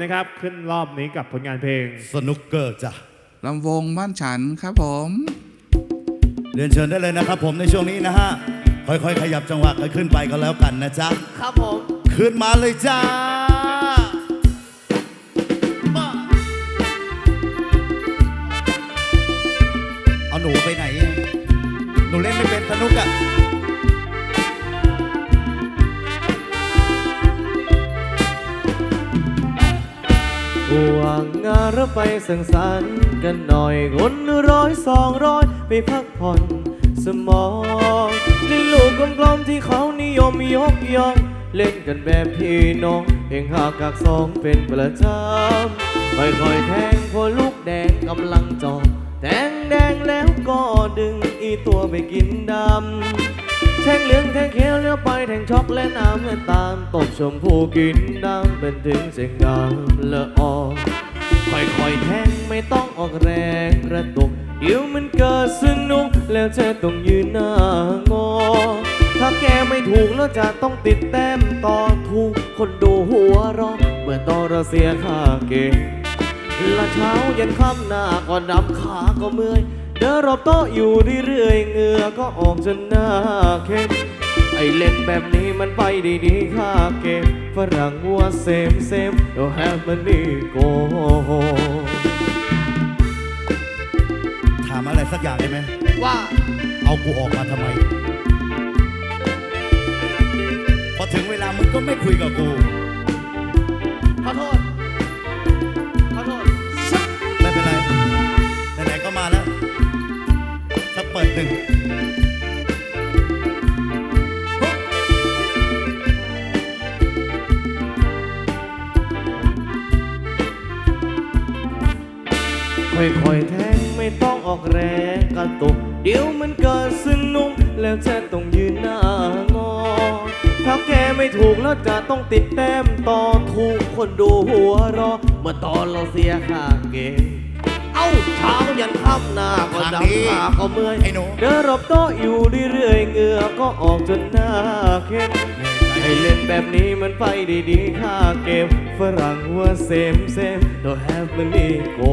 นะครับขึ้นรอบนี้กับผลงานเพลง สนุกเกอร์จ้ะลำวงบ้านฉันครับผม เรียนเชิญได้เลยนะครับผมในช่วงนี้นะฮะ ค่อยๆ ขยับจังหวะกันขึ้นไปก็แล้วกันนะจ๊ะ ครับผม ขึ้นมาเลยจ้ามาเอาหนูไปไหนอะหนูเล่นไม่เป็นสนุกอะ ห่วงงานแล้วไปสังสรรค์กันหน่อยคนร้อยสองร้อยไปพักผ่อนสมองในลูกกลมๆที่เขานิยมยกย่อง เล่นกันแบบพี่น้องเพียงหากากสองเป็นประจำค่อยๆแทงพอลูกแดงกำลังจองแทงแดงแล้วก็ดึงอีตัวไปกินดำแทงเหลืองแทงเขียวเลี้ยวไปแทงช็อกและน้ำเงินตามตบชมพูกินดำเป็นถึงเสียงงามละออ ค่อยๆแทงไม่ต้องออกแรงกระตุกเดี๋ยวมันเกิดสนุกแล้วเธอต้องยืนหน้างอ ถ้าแกไม่ถูกแล้วจะต้องติดแต้มต่อถูกคนดูหัวร้อเมื่อตอนเราเสียค่าเกมละเช้ายันค่ำหน้าก็ดำขาก็เมื่อยเดินรอบโต๊ะอยู่เรื่อยๆเงือก็ออกจนหน้าเข้มไอเล่นแบบนี้มันไปดีๆค่าเกมฝรั่งวัวเซมเซม don't have money go สักอย่างได้ไหม ว่าเอากูออกมาทำไม พอถึงเวลามึงก็ไม่คุยกับกู ขอโทษ ขอโทษ ไม่เป็นไร ไหนๆก็มาแล้วถ้าเปิดหนึ่งค่อยๆแทงไม่ต้ องออกแรงกระตุก เดี๋ยวมันเกิดสนุกแล้วจะต้องยืนหน้างอ ถ้าแกไม่ถูกแล้วจะต้องติดแต้มต่อถูกคนดูหัวเรอ เมื่อตอนเราเสียค่าเกมเอ้าเช้ายันค่ำหน้าก็ทางนี้ดำขาก็เมื่อยไอ้หนู เดินรอบโต๊ะอยู่เรื่อยๆเหงื่อก็ออกจนหน้าเข้มให้เล่นแบบนี้มันไปดีๆค่าเกม ฝรั่งว่าเซมเซม don't have money go